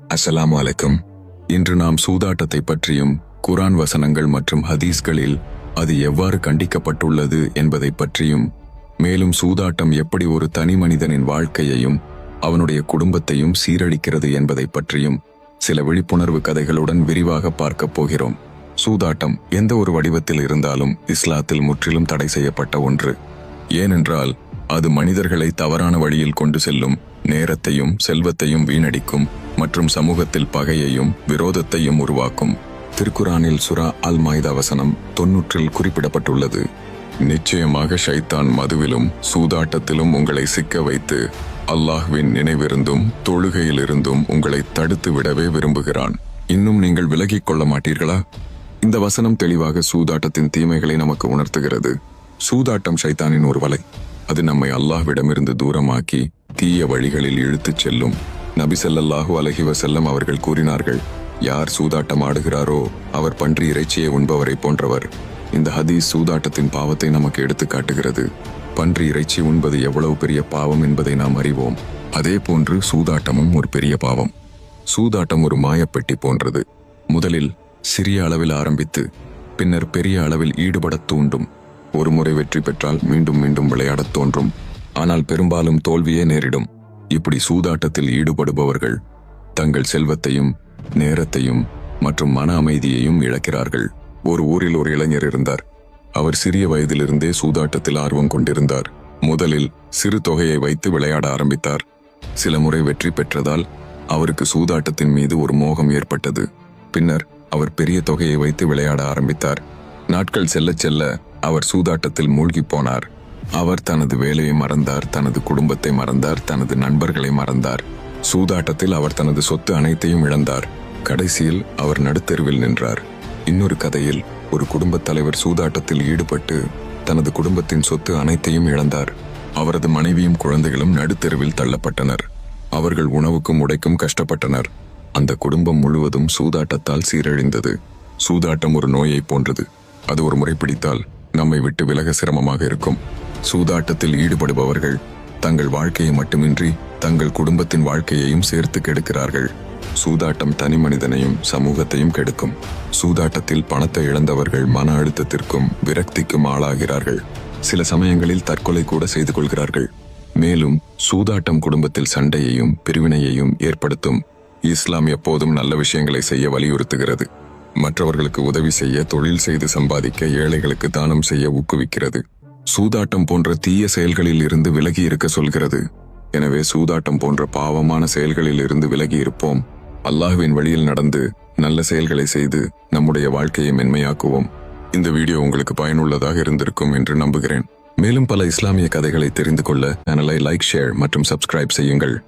அஸ்லாம் வலைக்கம் இன்று நாம் சூதாட்டத்தை பற்றியும் குரான் வசனங்கள் மற்றும் ஹதீஸ்களில் அது எவ்வாறு கண்டிக்கப்பட்டுள்ளது என்பதை பற்றியும் மேலும் சூதாட்டம் எப்படி ஒரு தனி மனிதனின் வாழ்க்கையையும் அவனுடைய குடும்பத்தையும் சீரழிக்கிறது என்பதை பற்றியும் சில விழிப்புணர்வு கதைகளுடன் விரிவாக பார்க்கப் போகிறோம். சூதாட்டம் எந்த ஒரு வடிவத்தில் இருந்தாலும் இஸ்லாத்தில் முற்றிலும் தடை செய்யப்பட்ட ஒன்று. ஏனென்றால் அது மனிதர்களை தவறான வழியில் கொண்டு செல்லும் நேரத்தையும் செல்வத்தையும் வீணடிக்கும் மற்றும் சமூகத்தில் பகையையும் விரோதத்தையும் உருவாக்கும். திருக்குரானில் சுரா அல் மாய்தா வசனம் தொன்னூற்றில் குறிப்பிடப்பட்டுள்ளது. நிச்சயமாக ஷைத்தான் மதுவிலும் சூதாட்டத்திலும் உங்களை சிக்க வைத்து அல்லாஹ்வின் நினைவிருந்தும் தொழுகையிலிருந்தும் உங்களை தடுத்து விடவே விரும்புகிறான். இன்னும் நீங்கள் விலகிக் கொள்ள மாட்டீர்களா? இந்த வசனம் தெளிவாக சூதாட்டத்தின் தீமைகளை நமக்கு உணர்த்துகிறது. சூதாட்டம் ஷைத்தானின் ஒரு வலை அது நம்மை அல்லாஹ்விடமிருந்து தூரமாக்கி தீய வழிகளில் இழுத்துச் செல்லும். நபி அலஹி வசல்லம் அவர்கள் கூறினார்கள் யார் சூதாட்டம் ஆடுகிறாரோ அவர் பன்றி இறைச்சியை உண்பவரை போன்றவர். இந்த ஹதீஸ் சூதாட்டத்தின் பாவத்தை நமக்கு எடுத்து காட்டுகிறது. பன்றி இறைச்சி உண்பது எவ்வளவு பெரிய பாவம் என்பதை நாம் அறிவோம். அதே போன்று சூதாட்டமும் ஒரு பெரிய பாவம். சூதாட்டம் ஒரு மாயப்பெட்டி போன்றது. முதலில் சிறிய அளவில் ஆரம்பித்து பின்னர் பெரிய அளவில் ஈடுபடத் தூண்டும். ஒரு முறை வெற்றி பெற்றால் மீண்டும் மீண்டும் விளையாடத் தோன்றும். ஆனால் பெரும்பாலும் தோல்வியே நேரிடும். இப்படி சூதாட்டத்தில் ஈடுபடுபவர்கள் தங்கள் செல்வத்தையும் நேரத்தையும் மற்றும் மன அமைதியையும் இழக்கிறார்கள். ஒரு ஊரில் ஒரு இளைஞர் இருந்தார். அவர் சிறிய வயதிலிருந்தே சூதாட்டத்தில் ஆர்வம் கொண்டிருந்தார். முதலில் சிறு தொகையை வைத்து விளையாட ஆரம்பித்தார். சில முறை வெற்றி பெற்றதால் அவருக்கு சூதாட்டத்தின் மீது ஒரு மோகம் ஏற்பட்டது. பின்னர் அவர் பெரிய தொகையை வைத்து விளையாட ஆரம்பித்தார். நாட்கள் செல்லச் செல்ல அவர் சூதாட்டத்தில் மூழ்கிப் போனார். அவர் தனது வேலையை மறந்தார் தனது குடும்பத்தை மறந்தார் தனது நண்பர்களை மறந்தார். சூதாட்டத்தில் அவர் தனது சொத்து அனைத்தையும் இழந்தார். கடைசியில் அவர் நடுத்தெருவில் நின்றார். இன்னொரு கதையில் ஒரு குடும்பத் தலைவர் சூதாட்டத்தில் ஈடுபட்டு தனது குடும்பத்தின் சொத்து அனைத்தையும் இழந்தார். அவரது மனைவியும் குழந்தைகளும் நடுத்தெருவில் தள்ளப்பட்டனர். அவர்கள் உணவுக்கும் உடைக்கும் கஷ்டப்பட்டனர். அந்த குடும்பம் முழுவதும் சூதாட்டத்தால் சீரழிந்தது. சூதாட்டம் ஒரு நோயை போன்றது. அது ஒரு முறை பிடித்தால் நம்மை விட்டு விலக சிரமமாக இருக்கும். சூதாட்டத்தில் ஈடுபடுபவர்கள் தங்கள் வாழ்க்கையை மட்டுமின்றி தங்கள் குடும்பத்தின் வாழ்க்கையையும் சேர்த்து கெடுக்கிறார்கள். சூதாட்டம் தனி மனிதனையும் சமூகத்தையும் கெடுக்கும். சூதாட்டத்தில் பணத்தை இழந்தவர்கள் மன அழுத்தத்திற்கும் விரக்திக்கும் ஆளாகிறார்கள். சில சமயங்களில் தற்கொலை கூட செய்து கொள்கிறார்கள். மேலும் சூதாட்டம் குடும்பத்தில் சண்டையையும் பிரிவினையையும் ஏற்படுத்தும். இஸ்லாம் எப்போதும் நல்ல விஷயங்களை செய்ய வலியுறுத்துகிறது. மற்றவர்களுக்கு உதவி செய்ய தொழில் செய்து சம்பாதிக்க ஏழைகளுக்கு தானம் செய்ய ஊக்குவிக்கிறது. சூதாட்டம் போன்ற தீய செயல்களில் இருந்து விலகி இருக்க சொல்கிறது. எனவே சூதாட்டம் போன்ற பாவமான செயல்களில் இருந்து விலகி இருப்போம். அல்லாஹ்வின் வழியில் நடந்து நல்ல செயல்களை செய்து நம்முடைய வாழ்க்கையை மென்மையாக்குவோம். இந்த வீடியோ உங்களுக்கு பயனுள்ளதாக இருந்திருக்கும் என்று நம்புகிறேன். மேலும் பல இஸ்லாமிய கதைகளை தெரிந்து கொள்ள சேனலை லைக் ஷேர் மற்றும் சப்ஸ்கிரைப் செய்யுங்கள்.